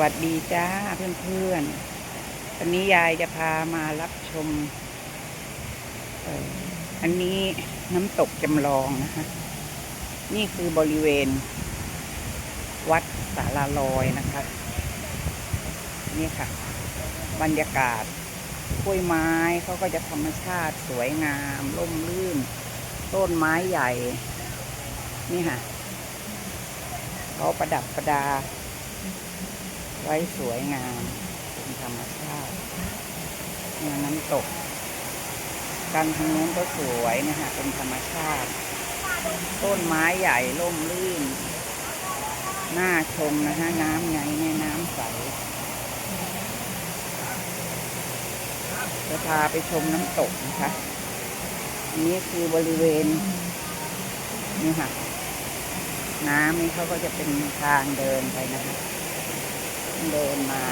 วัสดีจ้าเพื่อนๆ วันนี้ยายจะพามารับชม อันนี้น้ำตกจำลองนะคะนี่คือบริเวณ วัดสาราลอยนะคะ นี่ค่ะ บรรยากาศกล้วยไม้เขาก็จะธรรมชาติสวยงามร่มรื่น ต้นไม้ใหญ่ นี่ค่ะเขาประดับประดา ไว้สวยงามเป็นธรรมชาติเนี่ยน้ำตกกันทางนู้นก็สวยนะคะเป็นธรรมชาติ ต้นไม้ใหญ่ร่มรื่นน่าชมนะฮะน้ำไงแม่น้ำใส จะพาไปชมน้ำตกนะคะนนี้คือบริเวณ นี่ค่ะ น้ำนี่เขาก็จะเป็นทางเดินไปนะคะ เดินมา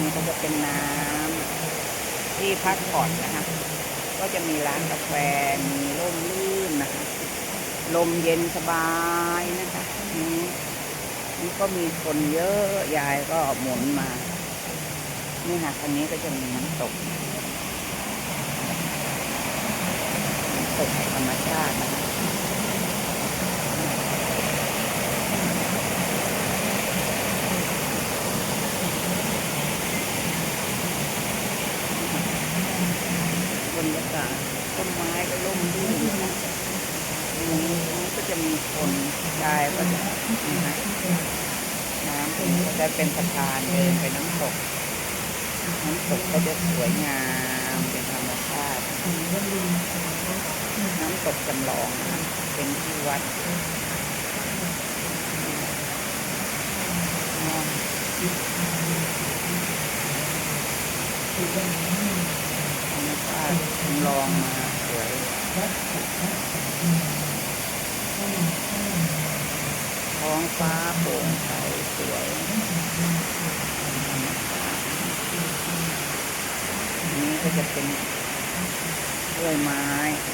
นี่ก็จะเป็นน้ำที่พักผ่อนนะคะ ก็จะมีร้านกาแฟมีร่มรื่นนะคะ ลมเย็นสบายนะคะนี่นี่ก็มีคนเยอะยายก็หมุนมา นี่ค่ะอันนี้ก็จะมีน้ำตก น้ำตกธรรมชาตินะคะ บ รรยากาศต้นไม้ก็ร่มรื่นนะตรงนี้ก็จะมีคนยายก็จะนี่ฮะน้ำตรงนี้จะเป็นสะพานเดินไปน้ำตก น้ำตกก็จะสวยงามเป็นธรรมชาติ น้ำตกจำลองเป็นที่วัดอ๋อธรรมชาติจำลองมาสวยท้องฟ้าโปร่งใสสวยธรรมชาติอันนี้ก็จะเป็นกล้วยไม้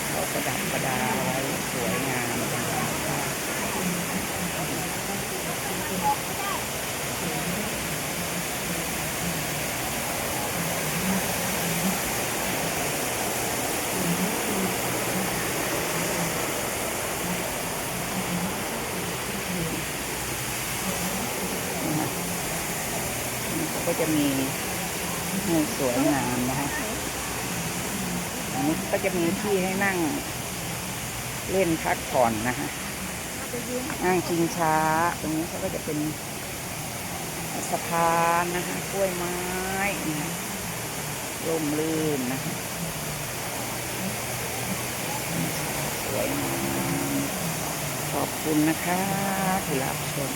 เขาประดับประดาไว้สวยงามเป็นธรรมชาตินะคะนี่เขา ก็จะมีให้สวยงามนะคะอันนี้ก็จะมีที่ให้นั่ง เล่นพักผ่อนนะคะนั่งชิงช้า ตรงนี้เขาก็จะเป็นสะพานนะคะกล้วยไม้นะคะร่มรื่นนะคะสวยงามขอบคุณนะคะที่รับชม